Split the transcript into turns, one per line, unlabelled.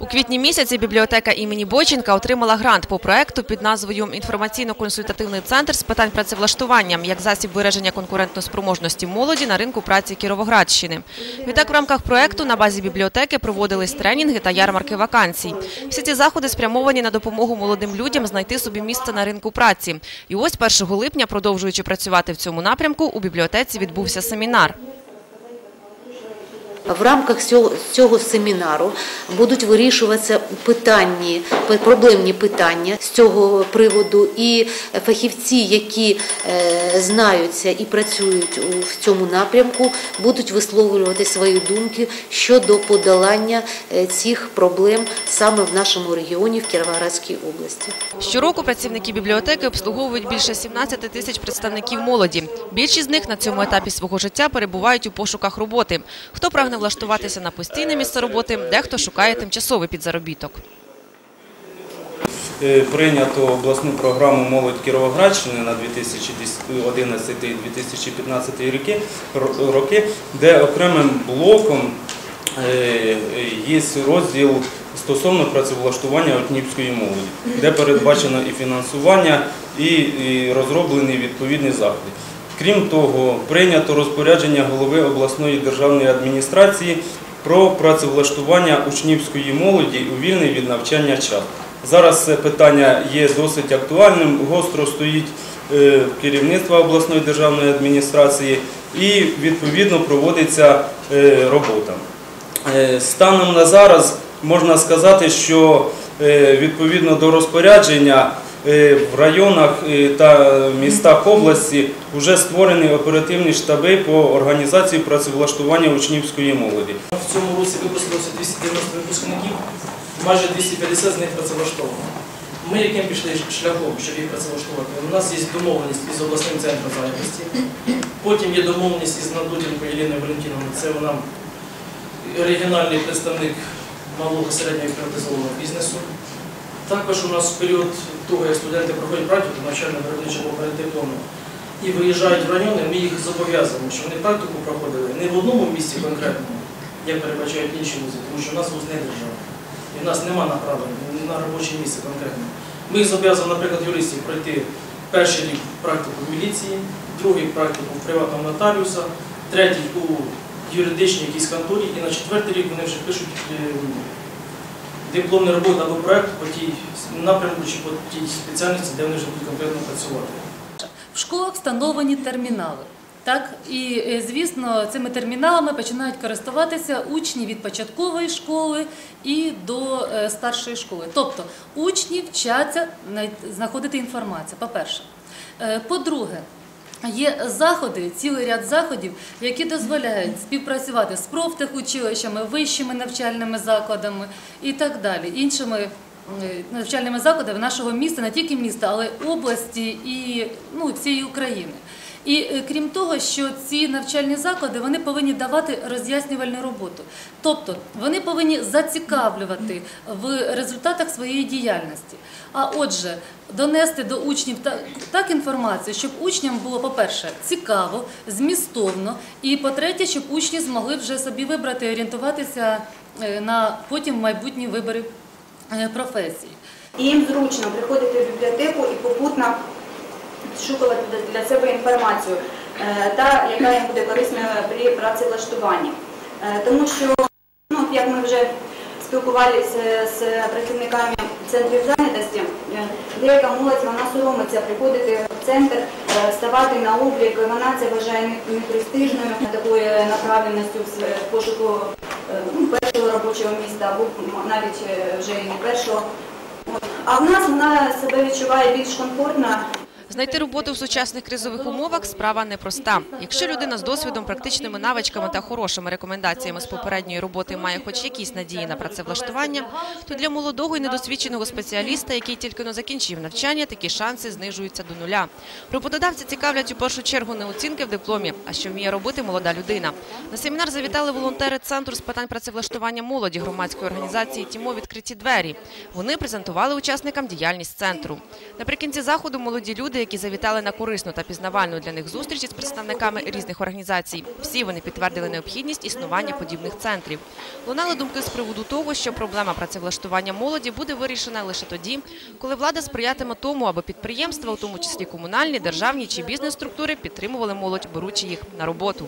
У квітні місяці бібліотека імені Бойченка отримала грант по проекту під назвою Інформаційно-консультативний центр з питань працевлаштування як засіб вираження конкурентноспроможності молоді на ринку праці Кіровоградщини. Відтак, в рамках проекту на базі бібліотеки проводились тренінги та ярмарки вакансій. Всі ці заходи спрямовані на допомогу молодим людям знайти собі місце на ринку праці. І ось 1 липня, продовжуючи працювати в цьому напрямку, у бібліотеці відбувся семінар.
В рамках цього, семінару будуть вирішуватися питанні, проблемні питання з цього приводу, і фахівці, які е, знаються і працюють в цьому напрямку, будуть висловлювати свої думки щодо подолання е, цих проблем саме в нашому регіоні в Кіровоградській області.
Щороку працівники бібліотеки обслуговують більше 17 тисяч представників молоді. Більшість з них на цьому етапі свого життя перебувають у пошуках роботи. Хто прагне влаштуватися на постійне місце роботи, дехто шукає тимчасовий підзаробіток.
Е, Прийнято обласну програму Молодь Кіровоградщини на 2011-2015 роки, де окремим блоком е, є розділ стосовно працевлаштування Отніпської молоді, де передбачено і фінансування, і, розроблені відповідні заходи. Крім того, прийнято розпорядження голови обласної державної адміністрації про працевлаштування учнівської молоді у вільний від навчання час. Зараз це питання є досить актуальним, гостро стоїть е, керівництво обласної державної адміністрації і відповідно проводиться е, робота. Е, Станом на зараз можна сказати, що відповідно до розпорядження в районах е, та містах області вже створені оперативні штаби по організації працевлаштування учнівської молоді.
В цьому році випустилося 290 випускників, майже 250 з них працевлаштовано. Ми яким пішли шляхом, щоб їх працевлаштувати? У нас є домовленість із обласним центром зайнятості, потім є домовленість із Надудінко Єліною Валентиновною, це вона регіональний представник малого середнього приватизованого бізнесу. Також у нас в період того, як студенти проходять практику навчально-виробничого передиплому і виїжджають в райони, ми їх зобов'язуємо, що вони практику проходили не в одному місці конкретному, як передбачають інші вузи, тому що в нас вуз не держава. І в нас нема направлення на робоче місце конкретно. Ми їх зобов'язуємо, наприклад, юристів пройти перший рік практику в міліції, другий практику в приватного нотаріуса, третій у юридичній якійсь конторі, і на четвертий рік вони вже пишуть е, дипломну роботу або проект по тій напрямку чи по тій спеціальності, де вони вже будуть конкретно працювати.
В школах встановлені термінали. Так, і е, звісно, цими терміналами починають користуватися учні від початкової школи і до е, старшої школи. Тобто учні вчаться знаходити інформацію. По-перше, Е, по-друге, Є заходи, цілий ряд заходів, які дозволяють співпрацювати з профтехучилищами, вищими навчальними закладами і так далі, іншими е, навчальними закладами нашого міста, не тільки міста, але області і ну, всієї України. І е, крім того, що ці навчальні заклади вони повинні давати роз'яснювальну роботу, тобто вони повинні зацікавлювати в результатах своєї діяльності. А отже, донести до учнів так, інформацію, щоб учням було, по-перше, цікаво, змістовно, і по-третє, щоб учні змогли вже собі вибрати орієнтуватися е, на потім майбутні вибори е, професії.
Їм зручно приходити в бібліотеку і попутно шукати для себе інформацію, е, та яка їм буде корисною при працевлаштуванні. Е, Тому що, ну, як ми вже спілкувалися з працівниками центрів зайнятості, е, деяка молодь вона соромиться приходити в центр, ставати на облік, вона це вважає непрестижною такою направленістю в пошуку ну, першого робочого міста або навіть вже і не першого. А в нас вона себе відчуває більш комфортно.
Знайти роботу в сучасних кризових умовах справа непроста. Якщо людина з досвідом, практичними навичками та хорошими рекомендаціями з попередньої роботи має хоч якісь надії на працевлаштування, то для молодого і недосвідченого спеціаліста, який тільки но закінчив навчання, такі шанси знижуються до нуля. Роботодавці цікавлять у першу чергу не оцінки в дипломі, а що вміє робити молода людина. На семінар завітали волонтери центру з питань працевлаштування молоді громадської організації Тімо відкриті двері. Вони презентували учасникам діяльність центру. Наприкінці заходу молоді люди, які завітали на корисну та пізнавальну для них зустріч із представниками різних організацій. Всі вони підтвердили необхідність існування подібних центрів. Лунали думки з приводу того, що проблема працевлаштування молоді буде вирішена лише тоді, коли влада сприятиме тому, аби підприємства, у тому числі комунальні, державні чи бізнес-структури, підтримували молодь, беручи їх на роботу.